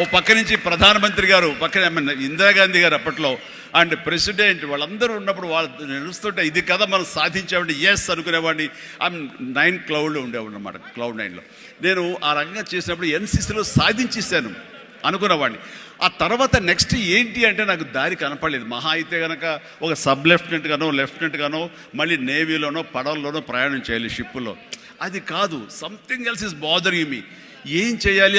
ఓ పక్క నుంచి ప్రధానమంత్రి గారు పక్కన ఇందిరాగాంధీ గారు అప్పట్లో అండ్ ప్రెసిడెంట్ వాళ్ళందరూ ఉన్నప్పుడు వాళ్ళు నడుస్తుంటే ఇది కదా మనం సాధించామండి ఎస్ అనుకునేవాడిని. ఐ నైన్ క్లౌడ్లో ఉండేవాడు అనమాట క్లౌడ్ నైన్లో. నేను ఆ రకంగా చేసినప్పుడు ఎన్సీసీలో సాధించేసాను అనుకునేవాడిని ఆ తర్వాత నెక్స్ట్ ఏంటి అంటే నాకు దారి కనపడలేదు. మహా అయితే కనుక ఒక సబ్ లెఫ్టినెంట్ గానో లెఫ్టినెంట్ గానో మళ్ళీ నేవీలోనో పడవల్లోనో ప్రయాణం చేయాలి షిప్పులో. అది కాదు something else is bothering me ఏం చేయాలి?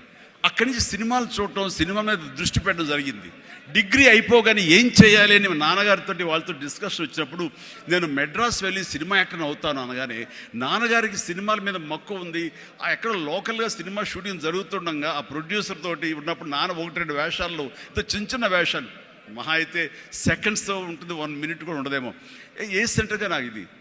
అక్కడి నుంచి సినిమాలు చూడటం సినిమా మీద దృష్టి పెట్టడం జరిగింది. డిగ్రీ అయిపోగానే ఏం చేయాలి అని మా నాన్నగారితో వాళ్ళతో డిస్కషన్ వచ్చినప్పుడు నేను మెడ్రాస్ వెళ్ళి సినిమా యాక్టర్ అవుతాను అనగానే నాన్నగారికి సినిమాల మీద మక్కువ ఉంది ఆ ఎక్కడ లోకల్గా సినిమా షూటింగ్ జరుగుతుండగా ఆ ప్రొడ్యూసర్ తోటి ఉన్నప్పుడు నాన్న ఒకటి రెండు వేషాల్లో ఇంత చిన్న చిన్న వేషాలు. మహా అయితే సెకండ్స్తో ఉంటుంది వన్ మినిట్ కూడా ఉండదేమో. ఏ- ఏ సెంటర్గా నాకు ఇది?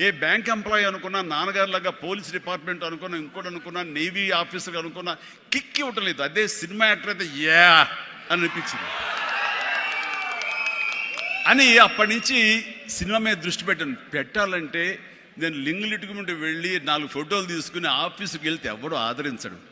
ఏ బ్యాంక్ ఎంప్లాయీ అనుకున్నా నాన్నగారులాగా పోలీస్ డిపార్ట్మెంట్ అనుకున్నా ఇంకోటి అనుకున్నా నేవీ ఆఫీసర్ అనుకున్నా కిక్ ఇవ్వటలేదు అదే సినిమా యాక్టర్ అయితే యా అని అనిపించింది. అని అప్పటి నుంచి సినిమా మీద దృష్టి పెట్టాను. పెట్టాలంటే నేను లింగులిటుకుంటూ వెళ్ళి నాలుగు ఫోటోలు తీసుకుని ఆఫీస్కి వెళ్తే ఎవడో ఆదరించడు.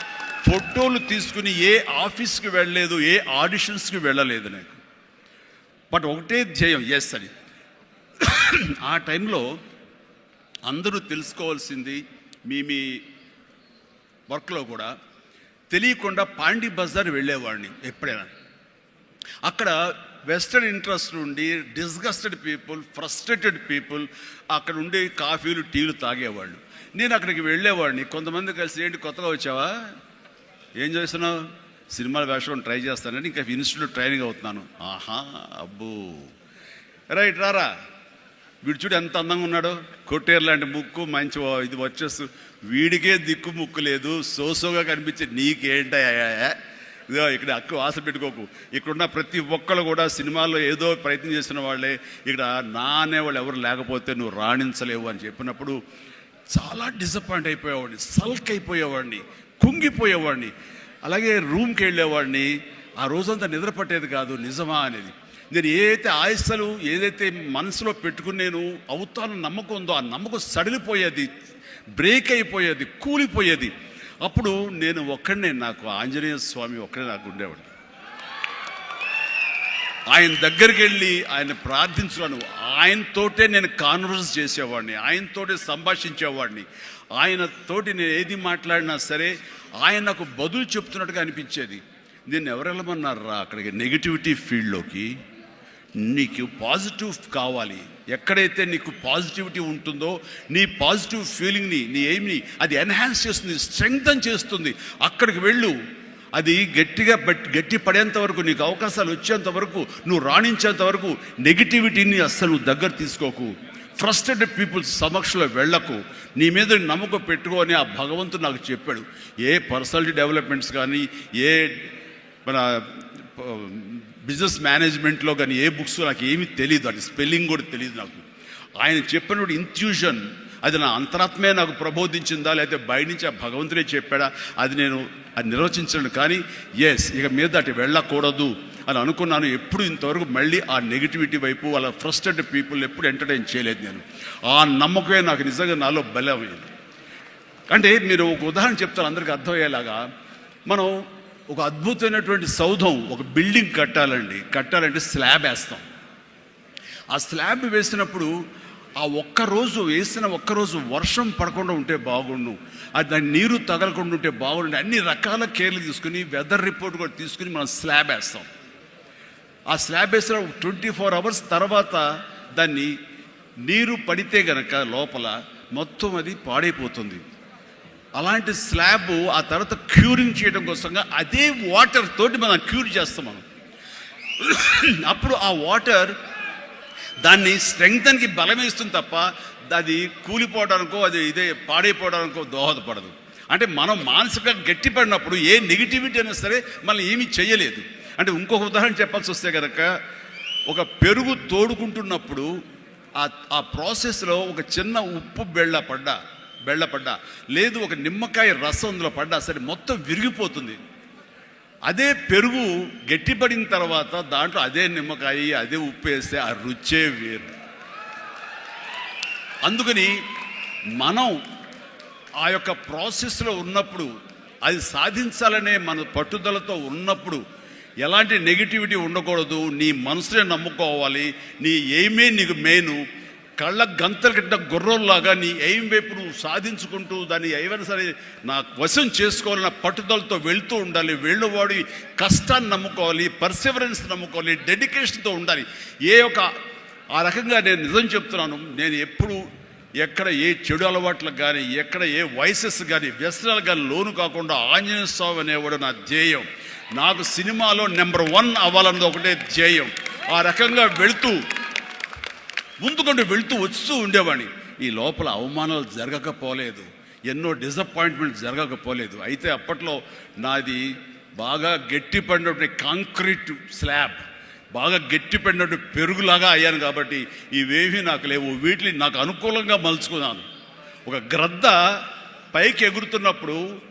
ఫోటోలు తీసుకుని ఏ ఆఫీస్కి వెళ్ళలేదు ఏ ఆడిషన్స్కి వెళ్ళలేదు నాకు. బట్ ఒకటే ధ్యేయం ఎస్ అని. ఆ టైంలో అందరూ తెలుసుకోవాల్సింది మీ మీ వర్క్లో కూడా తెలియకుండా పాండి బజార్ వెళ్ళేవాడిని ఎప్పుడైనా. అక్కడ వెస్టర్న్ ఇంట్రెస్ట్ నుండి డిస్గస్టెడ్ పీపుల్ ఫ్రస్ట్రేటెడ్ పీపుల్ అక్కడ ఉండే కాఫీలు టీలు తాగేవాళ్ళు. నేను అక్కడికి వెళ్ళేవాడిని. కొంతమంది కలిసి ఏంటి కొత్తగా వచ్చావా? ఏం చేస్తున్నావు? సినిమాలు వేషం ట్రై చేస్తానని ఇంకా ఇన్స్టిట్యూట్ ట్రైనింగ్ అవుతున్నాను. ఆహా అబ్బో. రైట్ రారా. వీడు చూడు ఎంత అందంగా ఉన్నాడో. కొట్టేరు లాంటి ముక్కు మంచి ఇది వచ్చేస్తు వీడికే దిక్కు ముక్కు లేదు. సోసోగా కనిపించే నీకేంటయ్యా ఇదో ఇక్కడ అక్కు ఆశ పెట్టుకోకు. ఇక్కడున్న ప్రతి ఒక్కళ్ళు కూడా సినిమాల్లో ఏదో ప్రయత్నం చేసిన వాళ్ళే. ఇక్కడ నా అనేవాళ్ళు ఎవరు లేకపోతే నువ్వు రాణించలేవు అని చెప్పినప్పుడు చాలా డిసప్పాయింట్ అయిపోయేవాడిని సల్క్ అయిపోయేవాడిని. కుంగిపోయేవాడిని. అలాగే రూమ్కి వెళ్ళేవాడిని. ఆ రోజంతా నిద్ర పట్టేది కాదు. నిజమా అనేది. నేను ఏదైతే ఆయస్సలు ఏదైతే మనసులో పెట్టుకుని నేను అవుతాను నమ్మకం ఉందో ఆ నమ్మకం సడిలిపోయేది బ్రేక్ అయిపోయేది కూలిపోయేది. అప్పుడు నేను ఒక్కడనే నాకు ఆంజనేయ స్వామి ఒక్కడే నాకు ఉండేవాడు. ఆయన దగ్గరికి వెళ్ళి ఆయన ప్రార్థించున్నాను ఆయనతోటే నేను కాన్వర్స్ చేసేవాడిని. ఆయనతోటే సంభాషించేవాడిని. ఆయన తోటి నేను ఏది మాట్లాడినా సరే ఆయన నాకు బదులు చెప్తున్నట్టుగా అనిపించేది. నేను ఎవరు వెళ్ళమన్నారా అక్కడికి నెగిటివిటీ ఫీల్డ్లోకి? నీకు పాజిటివ్ కావాలి. ఎక్కడైతే నీకు పాజిటివిటీ ఉంటుందో నీ పాజిటివ్ ఫీలింగ్ని నీ ఎయిమ్ని అది ఎన్హాన్స్ చేస్తుంది స్ట్రెంగ్తన్ చేస్తుంది. అక్కడికి వెళ్ళు. అది గట్టిగా బట్ గట్టి పడేంత వరకు నీకు అవకాశాలు వచ్చేంత వరకు నువ్వు రాణించేంత వరకు నెగిటివిటీని అస్సలు నువ్వు దగ్గర తీసుకోకు. ట్రస్టెడ్ పీపుల్స్ సమక్షంలో వెళ్ళకు నీ మీద నమ్మకం పెట్టుకో అని ఆ భగవంతుడు నాకు చెప్పాడు. ఏ పర్సనాలిటీ డెవలప్మెంట్స్ కానీ ఏ మన బిజినెస్ మేనేజ్మెంట్లో కానీ ఏ బుక్స్ నాకు ఏమీ తెలియదు అది స్పెల్లింగ్ కూడా తెలియదు నాకు. ఆయన చెప్పినప్పుడు ఇంట్యూషన్ అది నా అంతరాత్మే నాకు ప్రబోధించిందా లేకపోతే బయట నుంచి ఆ భగవంతుడే చెప్పాడా అది నేను అది నిర్వచించను కానీ ఎస్ ఇక మీద అటు వెళ్ళకూడదు. అని అనుకున్నాను. ఎప్పుడు ఇంతవరకు మళ్ళీ ఆ నెగిటివిటీ వైపు వాళ్ళ ఫ్రస్ట్రేటెడ్ పీపుల్ ఎప్పుడు ఎంటర్టైన్ చేయలేదు నేను. ఆ నమ్మకమే నాకు నిజంగా నాలో బలమైంది. అంటే మీరు ఒక ఉదాహరణ చెప్తారు అందరికీ అర్థమయ్యేలాగా. మనం ఒక అద్భుతమైనటువంటి సౌధం ఒక బిల్డింగ్ కట్టాలండి. కట్టాలంటే స్లాబ్ వేస్తాం. ఆ స్లాబ్ వేసినప్పుడు ఆ ఒక్క రోజు వేసిన ఒక్క రోజు వర్షం పడకుండా ఉంటే బాగుండు. అది దాని నీరు తగలకుండా ఉంటే బాగుండు. అన్ని రకాల కేర్లు తీసుకుని వెదర్ రిపోర్ట్ కూడా తీసుకుని మనం స్లాబ్ వేస్తాం. ఆ స్లాబ్ వేసిన ట్వంటీ ఫోర్ అవర్స్ తర్వాత దాన్ని నీరు పడితే గనక లోపల మొత్తం అది పాడైపోతుంది. అలాంటి స్లాబ్ ఆ తర్వాత క్యూరింగ్ చేయడం కోసంగా అదే వాటర్ తోటి మనం క్యూర్ చేస్తాం మనం. అప్పుడు ఆ వాటర్ దాన్ని స్ట్రెంగ్తన్కి బలమేస్తుంది తప్ప అది కూలిపోవడానికో అది ఇదే పాడైపోవడానికో దోహదపడదు. అంటే మనం మానసికంగా గట్టిపడినప్పుడు ఏ నెగిటివిటీ అయినా సరే మనం ఏమీ చేయలేదు. అంటే ఇంకొక ఉదాహరణ చెప్పాల్సి వస్తే కనుక ఒక పెరుగు తోడుకుంటున్నప్పుడు ఆ ఆ ప్రాసెస్లో ఒక చిన్న ఉప్పు బెళ్ళ పడ్డా బెళ్ళ పడ్డా లేదు ఒక నిమ్మకాయ రసం అందులో పడ్డా సరే మొత్తం విరిగిపోతుంది. అదే పెరుగు గట్టిపడిన తర్వాత దాంట్లో అదే నిమ్మకాయ అదే ఉప్పు వేస్తే ఆ రుచే వేరు. అందుకని మనం ఆ యొక్క ప్రాసెస్లో ఉన్నప్పుడు అది సాధించాలనే మన పట్టుదలతో ఉన్నప్పుడు ఎలాంటి నెగిటివిటీ ఉండకూడదు. నీ మనసునే నమ్ముకోవాలి. నీ ఎయిమే నీకు మెయిన్. కళ్ళ గంతలు కట్టిన గుర్రంలాగా నీ ఎయిం వైపు నువ్వు సాధించుకుంటూ దాన్ని ఏమైనా సరే నా వశం చేసుకోవాలన్న పట్టుదలతో వెళ్తూ ఉండాలి. వెళ్ళువాడి కష్టాన్ని నమ్ముకోవాలి పర్సివరెన్స్ నమ్ముకోవాలి డెడికేషన్తో ఉండాలి. ఏ ఒక ఆ రకంగా నేను నిజం చెప్తున్నాను. నేను ఎప్పుడు ఎక్కడ ఏ చెడు అలవాట్లకు కానీ ఎక్కడ ఏ వయసెస్ కానీ వ్యసనాలు కానీ లోను కాకుండా ఆంజనేయ స్వామి అనేవాడు నా ధ్యేయం. నాకు సినిమాలో నెంబర్ వన్ అవ్వాలన్నది ఒకటే ధ్యేయం. ఆ రకంగా వెళుతూ ముందుకుంటూ వెళుతూ వస్తూ ఉండేవాడిని. ఈ లోపల అవమానాలు జరగకపోలేదు. ఎన్నో డిసప్పాయింట్మెంట్ జరగకపోలేదు. అయితే అప్పట్లో నాది బాగా గట్టిపడినటువంటి కాంక్రీట్ స్లాబ్ బాగా గట్టిపడినట్టు పెరుగులాగా అయ్యాను కాబట్టి ఇవేవి నాకు లేవు. వీటిని నాకు అనుకూలంగా మలుచుకున్నాను. ఒక గ్రద్ద పైకి ఎగురుతున్నప్పుడు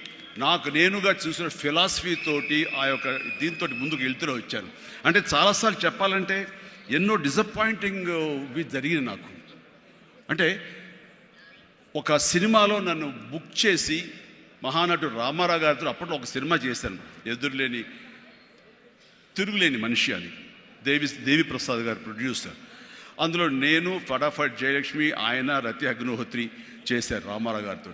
నాకు నేనుగా చూసిన ఫిలాసఫీ తోటి ఆ యొక్క దీంతో ముందుకు వెళ్తూనే వచ్చాను. అంటే చాలాసార్లు చెప్పాలంటే ఎన్నో డిసప్పాయింటింగ్ జరిగింది నాకు. అంటే ఒక సినిమాలో నన్ను బుక్ చేసి మహానటుడు రామారావు గారితో అప్పట్లో ఒక సినిమా చేశాను. ఎదురులేని తిరుగులేని మనిషి అని దేవి దేవి ప్రసాద్ గారు ప్రొడ్యూసర్ అందులో నేను ఫటాఫట్ జయలక్ష్మి ఆయన రతి అగ్నిహోత్రి చేశారు రామారావు గారితో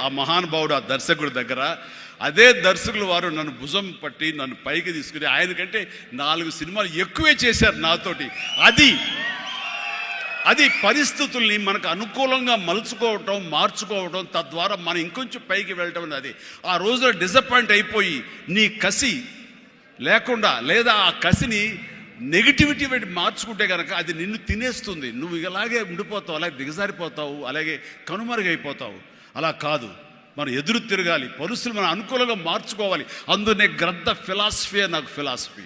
ఆ మహానుభావుడు ఆ దర్శకుడి దగ్గర అదే దర్శకులు వారు నన్ను భుజం పట్టి నన్ను పైకి తీసుకుని ఆయన కంటే నాలుగు సినిమాలు ఎక్కువే చేశారు నాతోటి. అది అది పరిస్థితుల్ని మనకు అనుకూలంగా మలుచుకోవటం మార్చుకోవటం తద్వారా మనం ఇంకొంచెం పైకి వెళ్ళటం అనేది. ఆ రోజులో డిసప్పాయింట్ అయిపోయి నీ కసి లేకుండా లేదా ఆ కసిని నెగిటివిటీ పెట్టి మార్చుకుంటే కనుక అది నిన్ను తినేస్తుంది. నువ్వు ఇలాగే ఉండిపోతావు అలాగే దిగజారిపోతావు అలాగే కనుమరుగైపోతావు. అలా కాదు. మనం ఎదురు తిరగాలి. పరిస్థితులు మనం అనుకూలంగా మార్చుకోవాలి. అందునే గ్రద్ద ఫిలాసఫీ నాకు ఫిలాసఫీ.